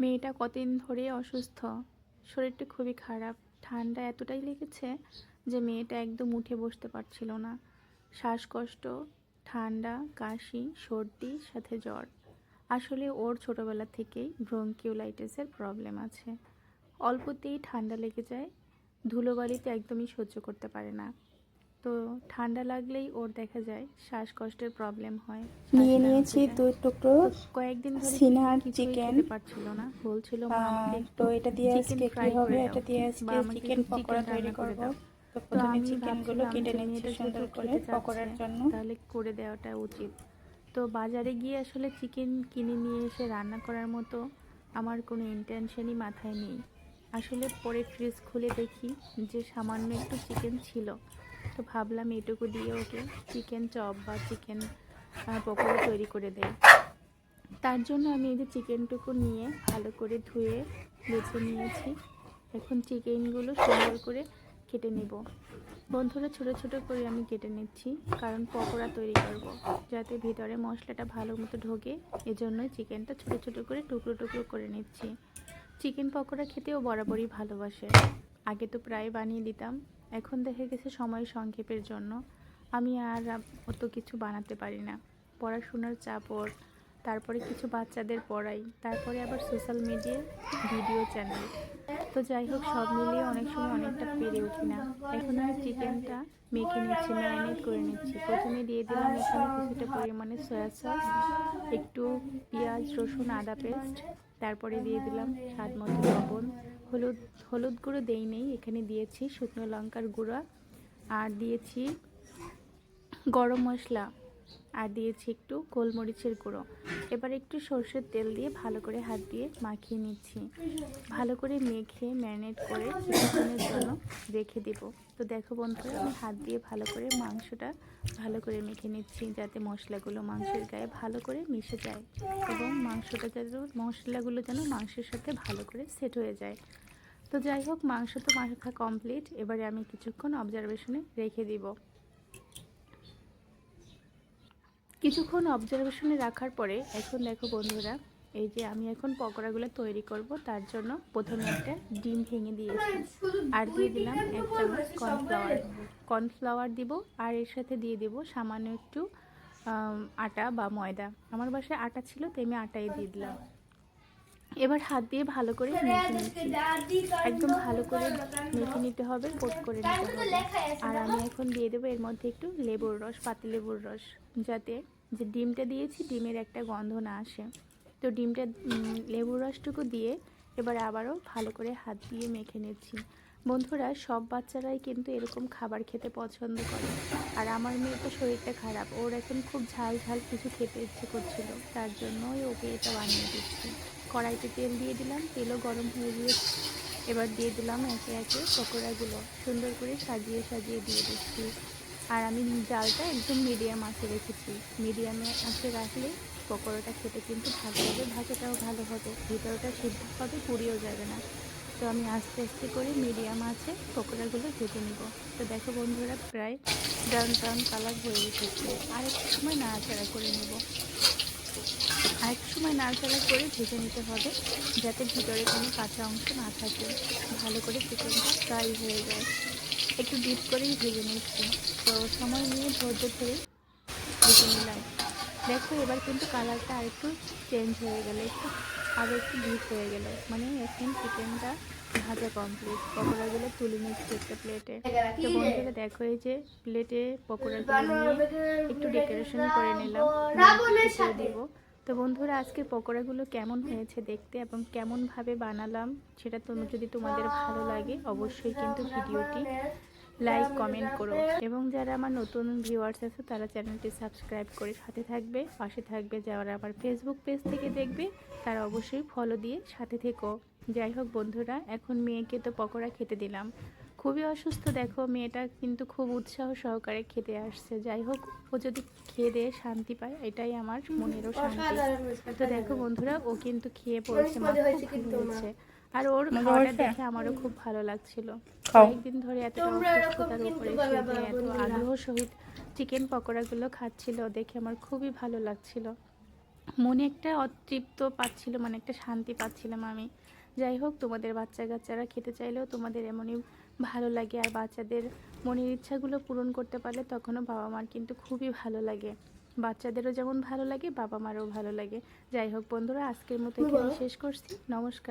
মেয়েটা কতদিন ধরে অসুস্থ? শরীরটা খুবই খারাপ। ঠান্ডা এতটাই লেগেছে যে মেয়েটা একদম উঠে বসতে পারছিল না। শ্বাসকষ্ট, ঠান্ডা, কাশি, সর্দি, সাথে জ্বর। আসলে ওর ছোটবেলা থেকেই ব্রঙ্কিওলাইটিসের প্রবলেম আছে। অল্পতেই ঠান্ডা লেগে যায়, ধুলোবালিতে একদমই সহ্য করতে পারে না। তো ঠান্ডা লাগলেই ওর দেখা যায় শ্বাসকষ্টের প্রবলেম হয়। নিয়ে নিয়েছি দুই টুকরো কয়েকদিন ধরে চিকেন পারছিল না বলছিল তো এটা দিয়ে আজকে কি হবে? এটা দিয়ে আজকে চিকেন পকোড়া তৈরি করব। তো প্রথমে চিকেনগুলো কেটে যে নিচ্ছি সুন্দর করে পকোড়ার জন্য। তাহলে করে দেওয়াটা উচিত। তো বাজারে গিয়ে আসলে চিকেন কিনে নিয়ে এসে রান্না করার মতো আমার কোনো ইন্টেনশনই মাথায় নেই। আসলে পরে ফ্রিজ খুলে দেখি যে সামান্য একটু চিকেন ছিল। তো ভাবলাম এটুকু দিয়ে ওকে চিকেন চপ বা চিকেন পকোড়া তৈরি করে দেয় তার জন্য আমি এই যে চিকেনটুকু নিয়ে ভালো করে ধুয়ে বেছে নিয়েছি। এখন চিকেনগুলো সুন্দর করে কেটে নেব। বন্ধুরা, ছোট ছোট করে আমি কেটে নিচ্ছি, কারণ পকোড়া তৈরি করব। যাতে ভিতরে মশলাটা ভালো মতো ঢোকে, এজন্যই চিকেনটা ছোট ছোট করে টুকরো টুকরো করে নিচ্ছি। চিকেন পকোড়া খেতেও বরাবরই ভালোবাসে। আগে তো প্রায় বানিয়ে দিতাম। এখন দেখে গেছে সময় সংক্ষেপের জন্য। আমি আর অত কিছু বানাতে পারি না। পড়াশোনার চাপ ওর। তারপরে কিছু বাচ্চাদের পড়াই। তারপরে আবার সোশ্যাল মিডিয়ায় ভিডিও চ্যানেল তো যাই হোক, সব মিলিয়ে অনেক সময় অনেকটা পেরে উঠি না। এখন আমি চিকেনটা মেখে নিচ্ছি ম্যারিনেট করে নিচ্ছি। প্রথমে দিয়ে দিলাম এখানে কিছুটা পরিমাণে সয়া সস একটু পেঁয়াজ, রসুন, আদা পেস্ট তারপরে দিয়ে দিলাম স্বাদ মতো লবণ। হলুদ হলুদ গুঁড়ো দেই নেই এখানে দিয়েছি শুকনো লঙ্কার গুঁড়া আর দিয়েছি গরম মশলা। আর দিয়েছি একটু গোলমরিচের গুঁড়ো। এবার একটু সর্ষের তেল দিয়ে ভালো করে হাত দিয়ে মাখিয়ে নিচ্ছি। ভালো করে মেখে ম্যারিনেট করে কিছুক্ষণের জন্য রেখে দেব। তো দেখো বন্ধুরা, আমি হাত দিয়ে ভালো করে মাংসটা ভালো করে মেখে নিচ্ছি যাতে মশলাগুলো মাংসের গায়ে ভালো করে মিশে যায় এবং মাংসটা যেন, মশলাগুলো যেন মাংসের সাথে ভালো করে সেট হয়ে যায়। তো যাই হোক, মাংস তো মাখা কমপ্লিট। এবারে আমি কিছুক্ষণ অবজারভেশনে রেখে দিব। কিছুক্ষণ অবজারভেশনে রাখার পরে, এখন দেখো বন্ধুরা, এই যে আমি এখন পকোড়াগুলো তৈরি করব, তার জন্য প্রথমে একটা ডিম ভেঙে দিয়েছি। আর দিয়ে দিলাম এক চামচ কর্নফ্লাওয়ার কর্নফ্লাওয়ার দিব, আর এর সাথে দিয়ে দিব সামান্য একটু আটা বা ময়দা। আমার বাসায় আটা ছিল, তো আমি আটাই দিয়ে দিলাম। এবার হাত দিয়ে ভালো করে নিচ্ছি। একদম ভালো করে মেখে নিতে হবে, কোট করে নিতে হবে। আর আমি এখন দিয়ে দেবো এর মধ্যে একটু লেবুর রস পাতি লেবুর রস, যাতে যে ডিমটা দিয়েছি, ডিমের একটা গন্ধ না আসে। তো ডিমটা লেবুর রসটুকু দিয়ে এবার আবারও ভালো করে হাত দিয়ে মেখে নিচ্ছি। বন্ধুরা, সব বাচ্চারাই কিন্তু এরকম খাবার খেতে পছন্দ করে। আর আমার মেয়ে তো শরীরটা খারাপ। ওর এখন খুব ঝাল ঝাল কিছু খেতে ইচ্ছে করছিল। তার জন্যই ওকে এটা বানিয়ে দিচ্ছি। কড়াইতে তেল দিয়ে দিলাম, তেলও গরম হয়ে গিয়েছে। এবার দিয়ে দিলাম একে একে পকোড়াগুলো। সুন্দর করে সাজিয়ে সাজিয়ে দিয়ে দিচ্ছি। আর আমি জালটা একদম মিডিয়াম আঁচে রেখেছি। মিডিয়ামে আঁচে রাখলে পকোড়াটা খেতে কিন্তু ভালো হবে, ভাজাটাও ভালো হবে। ভিতরটা সিদ্ধ হবে, পুড়িয়েও যাবে না। তো আমি আস্তে আস্তে করে মিডিয়াম আছে পকোড়াগুলো ভেজে নিব। তো দেখো বন্ধুরা, প্রায় ব্রাউন ব্রাউন কালার হয়ে এসেছে আর একটু সময় নাড়াচাড়া করে নেব। আর একটু সময় নাড়াচাড়া করে ভেজে নিতে হবে, যাতে ভিতরে কোনো কাঁচা অংশ না থাকে। ভালো করে চিকেনটা ফ্রাই হয়ে যায়। একটু ডিপ করেই ভেজে নিচ্ছি। তো সময় নিয়ে ধৈর্য ধরে ভেজে নিলাম। দেখো, এবার কিন্তু কালারটা আরেকটু চেঞ্জ হয়ে গেল, একটু আরও একটু ডিপ হয়ে গেল। মানে এখন চিকেনটা ভাজা কমপ্লিট পকোড়াগুলো তুলে নিচ্ছি একটা প্লেটে তো বন্ধুরা, দেখো এই যে প্লেটে পকোড়াগুলো একটু ডেকোরেশন করে নিলাম। দিব। তো বন্ধুরা আজকে পকোড়াগুলো কেমন হয়েছে দেখতে এবং কেমনভাবে বানালাম সেটা তুমি যদি তোমাদের ভালো লাগে, অবশ্যই কিন্তু ভিডিওটি লাইক, কমেন্ট করো। এবং যারা আমার নতুন ভিউয়ার্স আছে, তারা চ্যানেলটি সাবস্ক্রাইব করে সাথে থাকবে, পাশে থাকবে। যারা আমার ফেসবুক পেজ থেকে দেখবে, তারা অবশ্যই ফলো দিয়ে সাথে থেকো। যাই হোক বন্ধুরা, এখন মেয়েকে তো পকোড়া খেতে দিলাম। খুবই অসুস্থ। দেখো মেয়েটা কিন্তু খুব উৎসাহ সহকারে খেতে আসছে। যাই হোক ও যদি খেয়ে দিয়ে শান্তি পায় এটাই আমার মনেরও শান্তি। তো দেখো বন্ধুরা ও কিন্তু খেয়ে পড়েছে মা খুব হয়েছে আর ওর খাওয়াটা দেখে আমারও খুব ভালো লাগছিল। কয়েকদিন ধরে এতটা অসুস্থতার উপরে সে এত আগ্রহ সহিত চিকেন পকোড়াগুলো খাচ্ছিল দেখে আমার খুবই ভালো লাগছিল। মনে একটা অতৃপ্ত পাচ্ছিল মানে একটা শান্তি পাচ্ছিলাম আমি। যাই হোক তোমাদের বাচ্চা কাচ্চারা খেতে চাইলেও তোমাদের এমনই ভালো লাগে আর বাচ্চাদের মনের ইচ্ছাগুলো পূরণ করতে পারলে তখনও বাবা মার কিন্তু খুবই ভালো লাগে। বাচ্চাদেরও যেমন ভালো লাগে বাবা মারও ভালো লাগে। যাই হোক বন্ধুরা আজকের মতো শেষ করছি। নমস্কার।